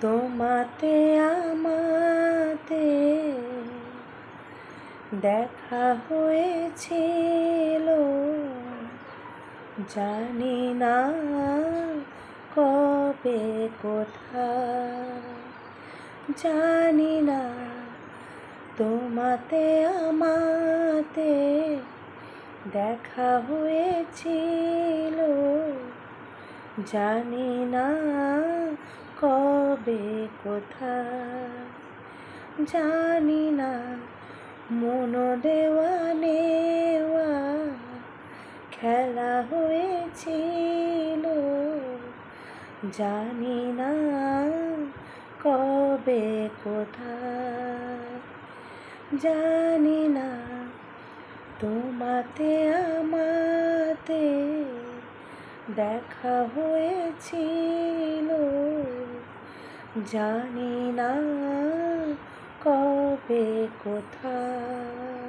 তোমাতে, আমাতে দেখা হয়েছিল। জানি না কবে, কোথায়। জানি না তোমাতে, আমাতে দেখা হয়েছিল। জানি না কোথায় জানি না, মন দেওয়া খেলা হয়েছিল। জানি না কবে কোথায় জানি না তোমাতে আমাতে দেখা হয়েছিল। জানি না কবে কোথায়।